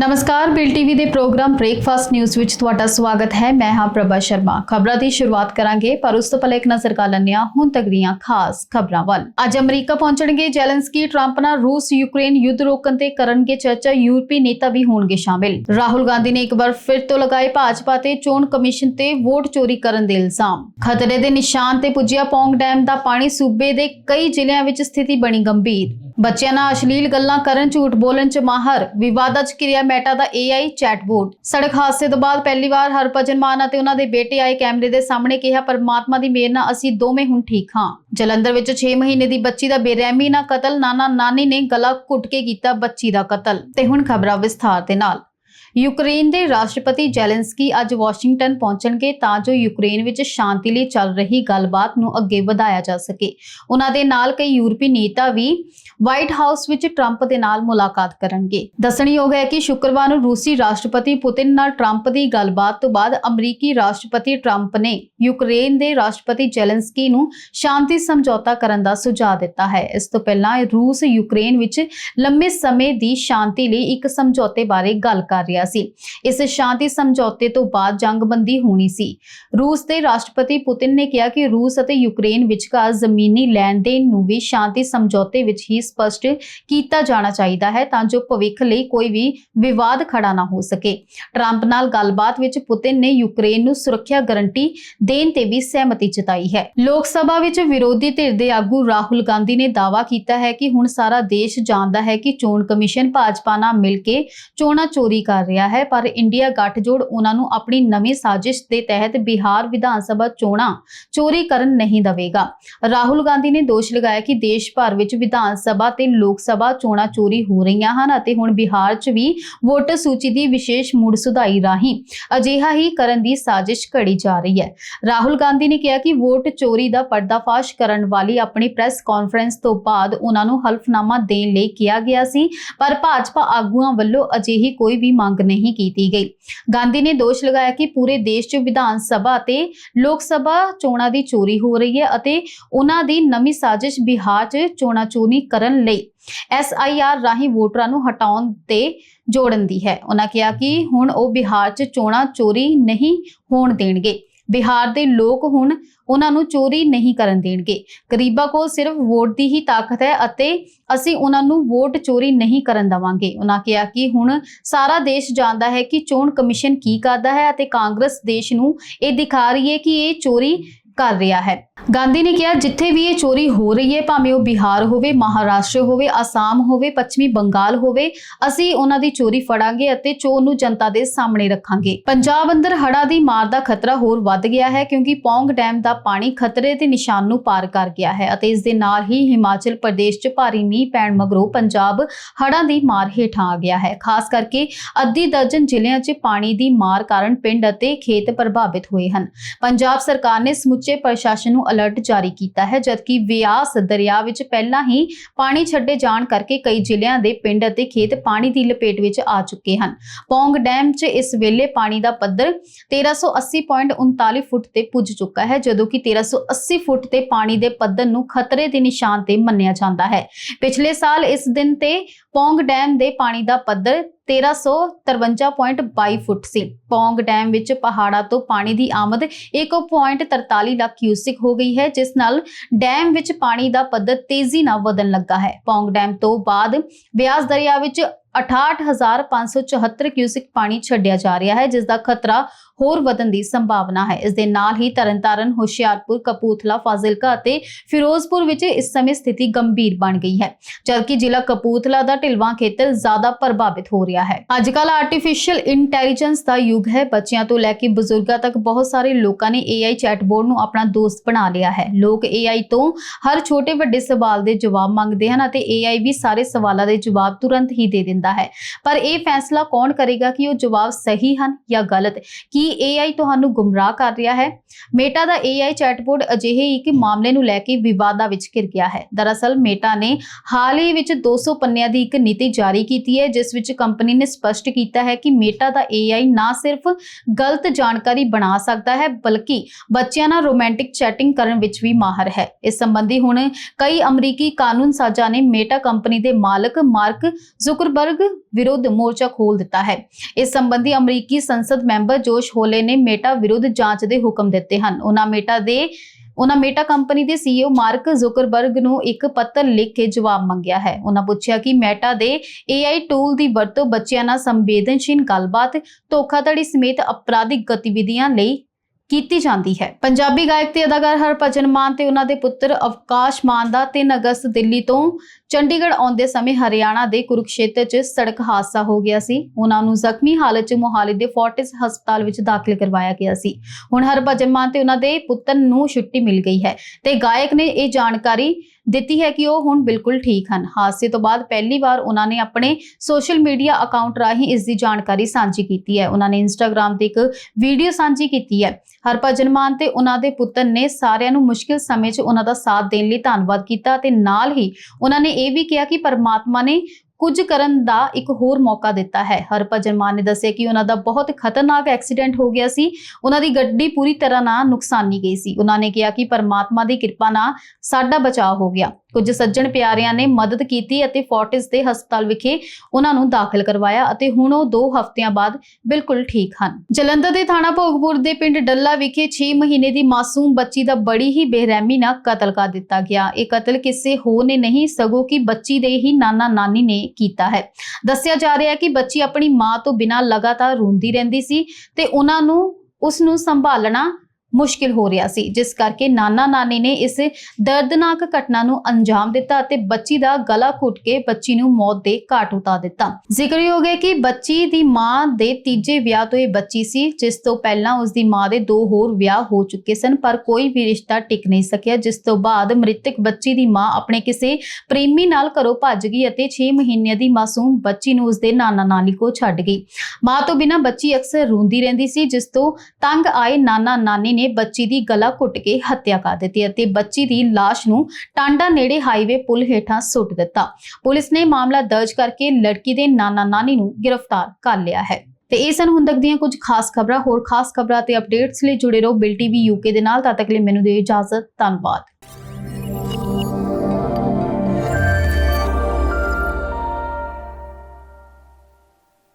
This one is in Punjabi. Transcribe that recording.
ਨਮਸਕਾਰ, ਬਿਲ ਟੀਵੀ ਦੇ ਪ੍ਰੋਗਰਾਮ ਬ੍ਰੇਕਫਾਸਟ ਨਿਊਜ਼ ਵਿੱਚ ਤੁਹਾਡਾ ਸਵਾਗਤ ਹੈ। ਮੈਂ ਹਾਂ ਪ੍ਰਭਾ ਸ਼ਰਮਾ। ਖਬਰਾਂ ਦੀ ਸ਼ੁਰੂਆਤ ਕਰਾਂਗੇ, ਪਰ ਉਸ ਤੋਂ ਪਹਿਲਾਂ ਇੱਕ ਨਜ਼ਰ ਕਰ ਲੈਂਦੇ ਹਾਂ ਹੁਣ ਤੱਕ ਦੀਆਂ ਖਾਸ ਖਬਰਾਂ ਵੱਲ। ਅੱਜ ਅਮਰੀਕਾ ਪਹੁੰਚਣਗੇ, ਜ਼ੈਲੈਂਸਕੀ, ਟਰੰਪ ਨਾਲ ਰੂਸ, ਯੂਕਰੇਨ ਯੁੱਧ ਰੋਕਣ ਤੇ ਕਰਨਗੇ ਚਰਚਾ, ਯੂਰਪੀ ਨੇਤਾ ਵੀ ਹੋਣਗੇ ਸ਼ਾਮਿਲ। ਰਾਹੁਲ ਗਾਂਧੀ ਨੇ ਇੱਕ ਵਾਰ ਫਿਰ ਤੋਂ ਲਗਾਏ ਭਾਜਪਾ ਤੇ ਚੋਣ ਕਮਿਸ਼ਨ ਤੇ ਵੋਟ ਚੋਰੀ ਕਰਨ ਦੇ ਇਲਜ਼ਾਮ। ਖਤਰੇ ਦੇ ਨਿਸ਼ਾਨ ਤੇ ਪੁੱਜਿਆ ਪੌਂਗ ਡੈਮ ਦਾ ਪਾਣੀ ਸੂਬੇ ਦੇ ਕਈ ਜ਼ਿਲ੍ਹਿਆਂ ਵਿੱਚ ਸਥਿਤੀ ਬਣੀ ਗੰਭੀਰ। ਬੱਚਿਆਂ ਨਾਲ ਅਸ਼ਲੀਲ ਗੱਲਾਂ ਕਰਨ, ਝੂਠ ਬੋਲਣ ਚ ਮਾਹਰ। ਵਿਵਾਦਾਂ ਚ ਕਿਰਿਆ ਮੈਟਾ ਦਾ AI ਚੈਟਬੋਟ ਸੜਕ ਹਾਦਸੇ ਤੋਂ ਬਾਅਦ ਪਹਿਲੀ ਵਾਰ ਹਰਭਜਨ ਮਾਨ ਅਤੇ ਉਹਨਾਂ ਦੇ ਬੇਟੇ ਆਏ ਕੈਮਰੇ ਦੇ ਸਾਹਮਣੇ ਕਿਹਾ, ਪਰਮਾਤਮਾ ਦੀ ਮਿਹਰ ਨਾਲ ਅਸੀਂ ਦੋਵੇਂ ਹੁਣ ਠੀਕ ਹਾਂ। ਜਲੰਧਰ ਵਿੱਚ 6 ਮਹੀਨੇ ਦੀ ਬੱਚੀ ਦਾ ਬੇਰਹਿਮੀ ਨਾਲ ਕਤਲ। ਨਾਨਾ ਨਾਨੀ ਨੇ ਗਲਾ ਘੁੱਟ ਕੇ ਕੀਤਾ ਬੱਚੀ ਦਾ ਕਤਲ। ਤੇ ਹੁਣ ਖਬਰਾਂ ਵਿਸਥਾਰ ਦੇ ਨਾਲ। ਯੂਕਰੇਨ ਦੇ ਰਾਸ਼ਟਰਪਤੀ ਜ਼ੈਲੈਂਸਕੀ ਅੱਜ ਵਾਸ਼ਿੰਗਟਨ ਪਹੁੰਚਣਗੇ ਤਾਂ ਜੋ ਯੂਕਰੇਨ ਵਿੱਚ ਸ਼ਾਂਤੀ ਲਈ ਚੱਲ ਰਹੀ ਗੱਲਬਾਤ ਨੂੰ ਅੱਗੇ ਵਧਾਇਆ ਜਾ ਸਕੇ। ਉਹਨਾਂ ਦੇ ਨਾਲ ਕਈ ਯੂਰਪੀ ਨੇਤਾ ਵੀ ਵਾਈਟ ਹਾਊਸ ਵਿੱਚ ਟਰੰਪ ਦੇ ਨਾਲ ਮੁਲਾਕਾਤ ਕਰਨਗੇ। ਦੱਸਣਯੋਗ ਹੈ ਕਿ ਸ਼ੁੱਕਰਵਾਰ ਨੂੰ ਰੂਸੀ ਰਾਸ਼ਟਰਪਤੀ ਪੁਤਿਨ ਨਾਲ ਟਰੰਪ ਦੀ ਗੱਲਬਾਤ ਤੋਂ ਬਾਅਦ ਅਮਰੀਕੀ ਰਾਸ਼ਟਰਪਤੀ ਟਰੰਪ ਨੇ ਯੂਕਰੇਨ ਦੇ ਰਾਸ਼ਟਰਪਤੀ ਜ਼ੈਲੈਂਸਕੀ ਨੂੰ ਸ਼ਾਂਤੀ ਸਮਝੌਤਾ ਕਰਨ ਦਾ ਸੁਝਾਅ ਦਿੱਤਾ ਹੈ। ਇਸ ਤੋਂ ਪਹਿਲਾਂ ਰੂਸ ਯੂਕਰੇਨ ਵਿੱਚ ਲੰਮੇ ਸਮੇਂ ਦੀ ਸ਼ਾਂਤੀ ਲਈ ਇੱਕ ਸਮਝੌਤੇ ਬਾਰੇ ਗੱਲ ਕਰ ਰਿਹਾ ਸੀ। ਇਸ ਸ਼ਾਂਤੀ ਸਮਝੌਤੇ ਤੋਂ ਬਾਅਦ ਜੰਗਬੰਦੀ ਹੋਣੀ ਸੀ। ਰੂਸ ਦੇ ਰਾਸ਼ਟਰਪਤੀ ਪੁਤਿਨ ਨੇ ਕਿਹਾ ਕਿ ਰੂਸ ਅਤੇ ਯੂਕਰੇਨ ਵਿਚਕਾਰ ਜ਼ਮੀਨੀ ਲੈਣ-ਦੇਣ ਨੂੰ ਵੀ ਸ਼ਾਂਤੀ ਸਮਝੌਤੇ ਵਿੱਚ ਹੀ ਸਪਸ਼ਟ ਕੀਤਾ ਜਾਣਾ ਚਾਹੀਦਾ ਹੈ ਤਾਂ ਜੋ ਭਵਿੱਖ ਲਈ ਕੋਈ ਵੀ ਵਿਵਾਦ ਖੜਾ ਨਾ ਹੋ ਸਕੇ। ਟਰੰਪ ਨਾਲ ਗੱਲਬਾਤ ਵਿੱਚ ਪੁਤਿਨ ਨੇ ਯੂਕਰੇਨ ਨੂੰ ਸੁਰੱਖਿਆ ਗਾਰੰਟੀ ਦੇਣ ਤੇ ਵੀ ਸਹਿਮਤੀ ਜਤਾਈ ਹੈ। ਲੋਕ ਸਭਾ ਵਿੱਚ ਵਿਰੋਧੀ ਧਿਰ ਦੇ ਆਗੂ ਰਾਹੁਲ ਗਾਂਧੀ ਨੇ ਦਾਅਵਾ ਕੀਤਾ ਹੈ ਕਿ ਹੁਣ ਸਾਰਾ ਦੇਸ਼ ਜਾਣਦਾ ਹੈ ਕਿ ਚੋਣ ਕਮਿਸ਼ਨ ਭਾਜਪਾ ਨਾਲ ਮਿਲ ਕੇ ਚੋਣਾਂ ਚੋਰੀ ਕਰ ਰਿਹਾ ਹੈ, ਪਰ ਇੰਡੀਆ ਗੱਠਜੋੜ ਉਹਨਾਂ ਨੂੰ ਆਪਣੀ ਨਵੀਂ ਸਾਜ਼ਿਸ਼ ਦੇ ਤਹਿਤ ਬਿਹਾਰ ਵਿਧਾਨ ਸਭਾ ਚੋਣਾਂ ਚੋਰੀ ਕਰਨ ਨਹੀਂ ਦੇਵੇਗਾ। ਰਾਹੁਲ ਗਾਂਧੀ ਨੇ ਦੋਸ਼ ਲਗਾਇਆ ਕਿ ਦੇਸ਼ ਭਰ ਵਿੱਚ ਵਿਧਾਨ ਸਭਾ ਤੇ ਲੋਕ ਸਭਾ ਚੋਣਾਂ ਚੋਰੀ ਹੋ ਰਹੀਆਂ ਹਨ ਅਤੇ ਹੁਣ ਬਿਹਾਰ 'ਚ ਵੀ ਵੋਟਰ ਸੂਚੀ ਦੀ ਵਿਸ਼ੇਸ਼ ਮੁੜ ਸੁਧਾਈ ਰਾਹੀਂ ਅਜਿਹਾ ਹੀ ਕਰਨ ਦੀ ਸਾਜ਼ਿਸ਼ ਘੜੀ ਜਾ ਰਹੀ ਹੈ। ਰਾਹੁਲ ਗਾਂਧੀ ਨੇ ਕਿਹਾ ਕਿ ਵੋਟ ਚੋਰੀ ਦਾ ਪਰਦਾਫਾਸ਼ ਕਰਨ ਵਾਲੀ ਆਪਣੀ ਪ੍ਰੈਸ ਕਾਨਫਰੰਸ ਤੋਂ ਬਾਅਦ ਉਹਨਾਂ ਨੂੰ ਹਲਫਨਾਮਾ ਦੇਣ ਲਈ ਕਿਹਾ ਗਿਆ ਸੀ, ਪਰ ਭਾਜਪਾ ਆਗੂਆਂ ਵੱਲੋਂ ਅਜਿਹੀ ਕੋਈ ਵੀ ਮੰਗ ਨਹੀਂ ਕੀਤੀ ਗਈ। ਗਾਂਧੀ ਨੇ ਦੋਸ਼ ਲਗਾਇਆ ਕਿ ਪੂਰੇ ਦੇਸ਼ 'ਚ ਵਿਧਾਨ ਸਭਾ ਤੇ ਲੋਕ ਸਭਾ ਚੋਣਾਂ ਦੀ ਚੋਰੀ ਹੋ ਰਹੀ ਹੈ ਅਤੇ ਉਹਨਾਂ ਦੀ ਨਵੀਂ ਸਾਜ਼ਿਸ਼ ਬਿਹਾਰ 'ਚ ਚੋਣਾਂ ਚੋਰੀ ਕਰਨ ਲਈ ਐਸਆਈਆਰ ਰਾਹੀਂ ਵੋਟਰਾਂ ਨੂੰ ਹਟਾਉਣ ਤੇ ਜੋੜਨ ਦੀ ਹੈ। ਉਹਨਾਂ ਕਿਹਾ ਕਿ ਹੁਣ ਉਹ ਬਿਹਾਰ 'ਚ ਚੋਣਾਂ ਚੋਰੀ ਨਹੀਂ ਹੋਣ ਦੇਣਗੇ। ਬਿਹਾਰ ਦੇ ਲੋਕ ਹੁਣ ਉਹਨਾਂ ਨੂੰ ਚੋਰੀ ਨਹੀਂ ਕਰਨ ਦੇਣਗੇ। ਗਰੀਬਾਂ ਕੋਲ ਸਿਰਫ ਵੋਟ ਦੀ ਹੀ ਤਾਕਤ ਹੈ ਅਤੇ ਅਸੀਂ ਉਹਨਾਂ ਨੂੰ ਵੋਟ ਚੋਰੀ ਨਹੀਂ ਕਰਨ ਦਵਾਂਗੇ। ਉਹਨਾਂ ਕਿਹਾ ਕਿ ਹੁਣ ਸਾਰਾ ਦੇਸ਼ ਜਾਣਦਾ ਹੈ ਕਿ ਚੋਣ ਕਮਿਸ਼ਨ ਕੀ ਕਰਦਾ ਹੈ ਅਤੇ ਕਾਂਗਰਸ ਦੇਸ਼ ਨੂੰ ਇਹ ਦਿਖਾ ਰਹੀ ਹੈ ਕਿ ਇਹ ਚੋਰੀ ਕਰ ਰਿਹਾ ਹੈ। ਗਾਂਧੀ ਨੇ ਕਿਹਾ, ਜਿੱਥੇ ਵੀ ਇਹ ਚੋਰੀ ਹੋ ਰਹੀ ਹੈ, ਭਾਵੇਂ ਉਹ ਬਿਹਾਰ ਹੋਵੇ, ਮਹਾਰਾਸ਼ਟਰ ਹੋਵੇ ਆਸਾਮ ਹੋਵੇ, ਪੱਛਮੀ ਬੰਗਾਲ ਹੋਵੇ, ਅਸੀਂ ਉਹਨਾਂ ਦੀ ਚੋਰੀ ਫੜਾਂਗੇ ਅਤੇ ਚੋਰ ਨੂੰ ਜਨਤਾ ਦੇ ਸਾਹਮਣੇ ਰੱਖਾਂਗੇ। ਪੰਜਾਬ ਅੰਦਰ ਹੜ੍ਹਾਂ ਦੀ ਮਾਰ ਦਾ ਖਤਰਾ ਹੋਰ ਵੱਧ ਗਿਆ ਹੈ, ਕਿਉਂਕਿ ਪੌਂਗ ਡੈਮ ਦਾ ਪਾਣੀ ਖਤਰੇ ਦੇ ਨਿਸ਼ਾਨ ਨੂੰ ਪਾਰ ਕਰ ਗਿਆ ਹੈ ਅਤੇ ਇਸ ਦੇ ਨਾਲ ਹੀ ਹਿਮਾਚਲ ਪ੍ਰਦੇਸ਼ 'ਚ ਭਾਰੀ ਮੀਂਹ ਪੈਣ ਮਗਰੋਂ ਪੰਜਾਬ ਹੜ੍ਹਾਂ ਦੀ ਮਾਰ ਹੇਠਾਂ ਆ ਗਿਆ ਹੈ। ਖਾਸ ਕਰਕੇ ਅੱਧੀ ਦਰਜਨ ਜ਼ਿਲ੍ਹਿਆਂ 'ਚ ਪਾਣੀ ਦੀ ਮਾਰ ਕਾਰਨ ਪਿੰਡ ਅਤੇ ਖੇਤ ਪ੍ਰਭਾਵਿਤ ਹੋਏ ਹਨ। ਪੰਜਾਬ ਸਰਕਾਰ ਨੇ ਸਮੁੱਚੇ ਪ੍ਰਸ਼ਾਸਨ ਨੂੰ ਅਲਰਟ ਜਾਰੀ ਕੀਤਾ ਹੈ, ਜਦਕਿ ਵਿਆਸ ਦਰਿਆ ਵਿੱਚ ਪਹਿਲਾਂ ਹੀ ਪਾਣੀ ਛੱਡੇ ਜਾਣ ਕਰਕੇ ਕਈ ਜ਼ਿਲ੍ਹਿਆਂ ਦੇ ਪਿੰਡ ਅਤੇ ਖੇਤ ਪਾਣੀ ਦੀ ਲਪੇਟ ਵਿੱਚ ਆ ਚੁੱਕੇ ਹਨ। ਪੌਂਗ ਡੈਮ 'ਚ ਇਸ ਵੇਲੇ ਪਾਣੀ ਦਾ ਪੱਧਰ 1380.39 ਫੁੱਟ ਤੇ ਪੁੱਜ ਚੁੱਕਾ ਹੈ, ਜਦੋਂ ਕਿ 1380 ਫੁੱਟ ਤੇ ਪਾਣੀ ਦੇ ਪੱਧਰ ਨੂੰ ਖਤਰੇ ਦੇ ਨਿਸ਼ਾਨ ਤੇ ਮੰਨਿਆ ਜਾਂਦਾ ਹੈ। ਪਿਛਲੇ ਸਾਲ ਇਸ ਦਿਨ ਤੇ ਪੌਂਗ ਡੈਮ ਦੇ ਪਾਣੀ ਦਾ ਪੱਧਰ 1353.22 ਫੁੱਟ ਸੀ। ਪੌਂਗ ਡੈਮ ਵਿੱਚ ਪਹਾੜਾਂ ਤੋਂ ਪਾਣੀ ਦੀ ਆਮਦ 1.43 ਲੱਖ ਕਿਊਸਿਕ ਹੋ ਗਈ ਹੈ, ਜਿਸ ਨਾਲ ਡੈਮ ਵਿੱਚ ਪਾਣੀ ਦਾ ਪੱਧਰ ਤੇਜ਼ੀ ਨਾਲ ਵਧਣ ਲੱਗਾ ਹੈ। ਪੌਂਗ ਡੈਮ ਤੋਂ ਬਾਅਦ ਬਿਆਸ ਦਰਿਆ ਵਿੱਚ 68574 ਕਿਊਸਿਕ ਪਾਣੀ ਛੱਡਿਆ ਜਾ ਰਿਹਾ ਹੈ, ਜਿਸ ਦਾ ਖਤਰਾ ਹੋਰ ਵਧਣ ਦੀ ਸੰਭਾਵਨਾ ਹੈ। ਇਸ ਦੇ ਨਾਲ ਹੀ ਤਰਨਤਾਰਨ, ਹੁਸ਼ਿਆਰਪੁਰ ਕਪੂਥਲਾ ਫਾਜ਼ਿਲਕਾ ਅਤੇ ਫਿਰੋਜ਼ਪੁਰ ਵਿੱਚ ਇਸ ਸਮੇਂ ਸਥਿਤੀ ਗੰਭੀਰ ਬਣ ਗਈ ਹੈ, ਜਦਕਿ ਜ਼ਿਲ੍ਹਾ ਕਪੂਥਲਾ ਦਾ ਢਿਲਵਾਂ ਖੇਤਰ ਜ਼ਿਆਦਾ ਪ੍ਰਭਾਵਿਤ ਹੋ ਰਿਹਾ ਹੈ। ਅੱਜ ਆਰਟੀਫੀਸ਼ੀਅਲ ਇੰਟੈਲੀਜੈਂਸ ਦਾ ਯੁੱਗ ਹੈ। ਬੱਚਿਆਂ ਤੋਂ ਲੈ ਕੇ ਬਜ਼ੁਰਗਾਂ ਤੱਕ ਬਹੁਤ ਸਾਰੇ ਲੋਕਾਂ ਨੇ AI ਚੈਟਬੋਰਡ ਨੂੰ ਆਪਣਾ ਦੋਸਤ ਬਣਾ ਲਿਆ ਹੈ। ਲੋਕ AI ਤੋਂ ਹਰ ਛੋਟੇ ਵੱਡੇ ਸਵਾਲ ਦੇ ਜਵਾਬ ਮੰਗਦੇ ਹਨ ਅਤੇ AI ਵੀ ਸਾਰੇ ਸਵਾਲਾਂ ਦੇ ਜਵਾਬ ਤੁਰੰਤ ਹੀ ਦੇ ਦਿੰਦਾ ਹੈ। ਪਰ ਇਹ ਫੈਸਲਾ ਕੌਣ ਕਰੇਗਾ ਕਿ ਉਹ ਜਵਾਬ ਸਹੀ ਹਨ ਜਾਂ ਗਲਤ? ਕੀ AI ਤੁਹਾਨੂੰ ਗੁੰਮਰਾਹ ਕਰ ਰਿਹਾ ਹੈ। ਮੇਟਾ ਦਾ AI ਚੈਟਬੋਟ ਅਜਿਹੇ ਇੱਕ ਮਾਮਲੇ ਨੂੰ ਲੈ ਕੇ ਵਿਵਾਦਾਂ ਵਿੱਚ ਘਿਰ ਗਿਆ ਹੈ। ਦਰਅਸਲ ਮੇਟਾ ਨੇ ਹਾਲ ਹੀ ਵਿੱਚ 200 ਪੰਨਿਆਂ ਦੀ ਇੱਕ ਨੀਤੀ ਜਾਰੀ ਕੀਤੀ ਹੈ, ਜਿਸ ਵਿੱਚ ਕੰਪਨੀ ਨੇ ਸਪਸ਼ਟ ਕੀਤਾ ਹੈ ਕਿ ਮੇਟਾ ਦਾ AI ਨਾ ਸਿਰਫ ਗਲਤ ਜਾਣਕਾਰੀ ਬਣਾ ਸਕਦਾ ਹੈ, ਬਲਕਿ ਬੱਚਿਆਂ ਨਾਲ ਰੋਮਾਂਟਿਕ ਚੈਟਿੰਗ ਕਰਨ ਵਿੱਚ ਵੀ ਮਾਹਰ ਹੈ। ਇਸ ਸੰਬੰਧੀ ਹੁਣ ਕਈ ਅਮਰੀਕੀ ਕਾਨੂੰਨ ਸਾਜਾ ਨੇ ਮੇਟਾ ਕੰਪਨੀ ਦੇ ਮਾਲਕ ਮਾਰਕ ਜ਼ੁਕਰਬਰਗ ਵਿਰੁੱਧ ਮੋਰਚਾ ਖੋਲ ਦਿੱਤਾ ਹੈ। ਇਸ ਸੰਬੰਧੀ ਅਮਰੀਕੀ ਸੰਸਦ ਮੈਂਬਰ ਜੋਸ਼ ਹੋਲੇ ਨੇ ਮੇਟਾ ਵਿਰੁੱਧ ਜਾਂਚ ਦੇ ਹੁਕਮ ਦਿੱਤੇ ਹਨ। ਉਹਨਾਂ ਮੇਟਾ ਦੇ, ਉਹਨਾਂ ਮੇਟਾ ਕੰਪਨੀ ਦੇ CEO ਮਾਰਕ ਜ਼ੁਕਰਬਰਗ ਨੂੰ ਇੱਕ ਪੱਤਰ ਲਿਖ ਕੇ ਜਵਾਬ ਮੰਗਿਆ ਹੈ। ਉਹਨਾਂ ਪੁੱਛਿਆ ਕਿ ਮੇਟਾ ਦੇ AI ਟੂਲ ਦੀ ਵਰਤੋਂ ਬੱਚਿਆਂ ਨਾਲ ਸੰਵੇਦਨਸ਼ੀਲ ਗੱਲਬਾਤ, ਧੋਖਾਧੜੀ ਸਮੇਤ ਅਪਰਾਧਿਕ ਗਤੀਵਿਧੀਆਂ ਲਈ ਕੀਤੀ ਜਾਂਦੀ ਹੈ। ਪੰਜਾਬੀ ਗਾਇਕ ਤੇ ਅਦਾਕਾਰ ਹਰਭਜਨ ਮਾਨ ਤੇ ਉਹਨਾਂ ਦੇ ਪੁੱਤਰ ਅਵਕਾਸ਼ ਮਾਨ ਦਾ 3 ਅਗਸਤ ਦਿੱਲੀ ਤੋਂ ਚੰਡੀਗੜ੍ਹ ਆਉਂਦੇ ਸਮੇਂ ਹਰਿਆਣਾ ਦੇ ਕੁਰੂਕਸ਼ੇਤਰ 'ਚ ਸੜਕ ਹਾਦਸਾ ਹੋ ਗਿਆ ਸੀ। ਉਹਨਾਂ ਨੂੰ ਜ਼ਖਮੀ ਹਾਲਤ 'ਚ ਮੋਹਾਲੀ ਦੇ ਫੋਰਟਿਸ ਹਸਪਤਾਲ ਵਿੱਚ ਦਾਖਲ ਕਰਵਾਇਆ ਗਿਆ ਸੀ। ਹੁਣ ਹਰਭਜਨ ਮਾਨ ਤੇ ਉਹਨਾਂ ਦੇ ਪੁੱਤਰ ਨੂੰ ਛੁੱਟੀ ਮਿਲ ਗਈ ਹੈ ਤੇ ਗਾਇਕ ਨੇ ਇਹ ਜਾਣਕਾਰੀ ਦਿੱਤੀ ਹੈ ਕਿ ਉਹ ਹੁਣ ਬਿਲਕੁਲ ਠੀਕ ਹਨ। ਹਾਦਸੇ ਤੋਂ ਬਾਅਦ ਪਹਿਲੀ ਵਾਰ ਉਹਨਾਂ ਨੇ ਆਪਣੇ ਸੋਸ਼ਲ ਮੀਡੀਆ ਅਕਾਊਂਟ ਰਾਹੀਂ ਇਸ ਦੀ ਜਾਣਕਾਰੀ ਸਾਂਝੀ ਕੀਤੀ ਹੈ। ਉਹਨਾਂ ਨੇ ਇੰਸਟਾਗ੍ਰam ਤੇ ਇੱਕ ਵੀਡੀਓ ਸਾਂਝੀ ਕੀਤੀ ਹੈ। ਹਰਭਜਨ ਮਾਨ ਤੇ ਉਹਨਾਂ ਦੇ ਪੁੱਤਰ ਨੇ ਸਾਰਿਆਂ ਨੂੰ ਮੁਸ਼ਕਿਲ ਸਮੇਂ 'ਚ ਉਹਨਾਂ ਦਾ ਸਾਥ ਦੇਣ ਲਈ ਧੰਨਵਾਦ ਕੀਤਾ ਤੇ ਨਾਲ ਹੀ ਉਹਨਾਂ ਨੇ ਇਹ ਵੀ ਕਿਹਾ ਕਿ ਪਰਮਾਤਮਾ ਨੇ ਕੁਝ ਕਰਨ ਦਾ ਇੱਕ ਹੋਰ ਮੌਕਾ ਦਿੱਤਾ ਹੈ। ਹਰਭਜਨ ਮਾਨ ਨੇ ਦੱਸਿਆ ਕਿ ਉਹਨਾਂ ਦਾ ਬਹੁਤ ਖਤਰਨਾਕ ਐਕਸੀਡੈਂਟ ਹੋ ਗਿਆ ਸੀ। ਉਹਨਾਂ ਦੀ ਗੱਡੀ ਪੂਰੀ ਤਰ੍ਹਾਂ ਨਾਲ ਨੁਕਸਾਨੀ ਗਈ ਸੀ। ਉਹਨਾਂ ਨੇ ਕਿਹਾ ਕਿ ਪਰਮਾਤਮਾ ਦੀ ਕਿਰਪਾ ਨਾਲ ਸਾਡਾ ਬਚਾਅ ਹੋ ਗਿਆ। ਕੁਝ ਸੱਜਣ ਪਿਆਰਿਆਂ ਨੇ ਮਦਦ ਕੀਤੀ ਅਤੇ ਫੋਰਟਿਸ ਦੇ ਹਸਪਤਾਲ ਵਿਖੇ ਉਹਨਾਂ ਨੂੰ ਦਾਖਲ ਕਰਵਾਇਆ ਅਤੇ ਹੁਣ ਉਹ 2 ਹਫ਼ਤਿਆਂ ਬਾਅਦ ਬਿਲਕੁਲ ਠੀਕ ਹਨ। ਜਲੰਧਰ ਦੇ ਥਾਣਾ ਭੋਗਪੁਰ ਦੇ ਪਿੰਡ ਡੱਲਾ ਵਿਖੇ 6 ਮਹੀਨੇ ਦੀ ਮਾਸੂਮ ਬੱਚੀ ਦਾ ਬੜੀ ਹੀ ਬੇਰਹਿਮੀ ਨਾਲ ਕਤਲ ਕਰ ਦਿੱਤਾ ਗਿਆ। ਇਹ ਕਤਲ ਕਿਸੇ ਹੋਰ ਨੇ ਨਹੀਂ, ਸਗੋਂ ਕਿ ਬੱਚੀ ਦੇ ਹੀ ਨਾਨਾ ਨਾਨੀ ਨੇ ਕੀਤਾ ਹੈ। ਦੱਸਿਆ ਜਾ ਰਿਹਾ ਹੈ ਕਿ ਬੱਚੀ ਆਪਣੀ ਮਾਂ ਤੋਂ ਬਿਨਾਂ ਲਗਾਤਾਰ ਰੋਂਦੀ ਰਹਿੰਦੀ ਸੀ ਤੇ ਉਹਨਾਂ ਨੂੰ ਉਸ ਨੂੰ ਸੰਭਾਲਣਾ ਮੁਸ਼ਕਿਲ ਹੋ ਰਿਹਾ ਸੀ, ਜਿਸ ਕਰਕੇ ਨਾਨਾ ਨਾਨੀ ਨੇ ਇਸ ਦਰਦਨਾਕ ਘਟਨਾ ਨੂੰ ਅੰਜਾਮ ਦਿੱਤਾ ਅਤੇ ਬੱਚੀ ਦਾ ਗਲਾ ਘੁੱਟ ਕੇ ਬੱਚੀ ਨੂੰ ਮੌਤ ਦੇ ਘਾਟ ਉਤਾਰ ਦਿੱਤਾ। ਜ਼ਿਕਰਯੋਗ ਹੈ ਕਿ ਬੱਚੀ ਦੀ ਮਾਂ ਦੇ ਤੀਜੇ ਵਿਆਹ ਤੋਂ ਇਹ ਬੱਚੀ ਸੀ, ਜਿਸ ਤੋਂ ਪਹਿਲਾਂ ਉਸ ਦੀ ਮਾਂ ਦੇ ਦੋ ਹੋਰ ਵਿਆਹ ਹੋ ਚੁੱਕੇ ਸਨ, ਪਰ ਕੋਈ ਵੀ ਰਿਸ਼ਤਾ ਟਿਕ ਨਹੀਂ ਸਕਿਆ, ਜਿਸ ਤੋਂ ਬਾਅਦ ਮ੍ਰਿਤਕ ਬੱਚੀ ਦੀ ਮਾਂ ਆਪਣੇ ਕਿਸੇ ਪ੍ਰੇਮੀ ਨਾਲ ਘਰੋਂ ਭੱਜ ਗਈ ਅਤੇ 6 ਮਹੀਨਿਆਂ ਦੀ ਮਾਸੂਮ ਬੱਚੀ ਨੂੰ ਉਸ ਦੇ ਨਾਨਾ ਨਾਨੀ ਕੋਲ ਛੱਡ ਗਈ। ਮਾਂ ਤੋਂ ਬਿਨਾਂ ਬੱਚੀ ਅਕਸਰ ਰੋਂਦੀ ਰਹਿੰਦੀ ਸੀ, ਜਿਸ ਤੋਂ ਤੰਗ ਆਏ ਨਾਨਾ ਨਾਨੀ ਨੇ ਬੱਚੀ ਦੀ ਗਲਾ ਘੁੱਟ ਕੇ ਹੱਤਿਆ ਕਰ ਦਿੱਤੀ ਅਤੇ ਬੱਚੀ ਦੀ ਲਾਸ਼ ਨੂੰ ਟਾਂਡਾ ਨੇੜੇ ਹਾਈਵੇ ਪੁਲ ਹੇਠਾਂ ਸੁੱਟ ਦਿੱਤਾ। ਪੁਲਿਸ ਨੇ ਮਾਮਲਾ ਦਰਜ ਕਰਕੇ ਲੜਕੀ ਦੇ ਨਾਨਾ ਨਾਨੀ ਨੂੰ ਗ੍ਰਿਫਤਾਰ ਕਰ ਲਿਆ ਹੈ। ਤੇ ਇਹ ਸਨ ਹੁਣ ਤੱਕ ਦੀਆਂ ਕੁਝ ਖਾਸ ਖਬਰਾਂ। ਹੋਰ ਖਾਸ ਖਬਰਾਂ ਤੇ ਅਪਡੇਟਸ ਲਈ ਜੁੜੇ ਰਹੋ ਬਿਲ ਟੀਵੀ ਯੂਕੇ ਦੇ ਨਾਲ। ਤਦ ਤੱਕ ਲਈ ਮੈਨੂੰ ਦਿਓ ਇਜਾਜ਼ਤ। ਧੰਨਵਾਦ।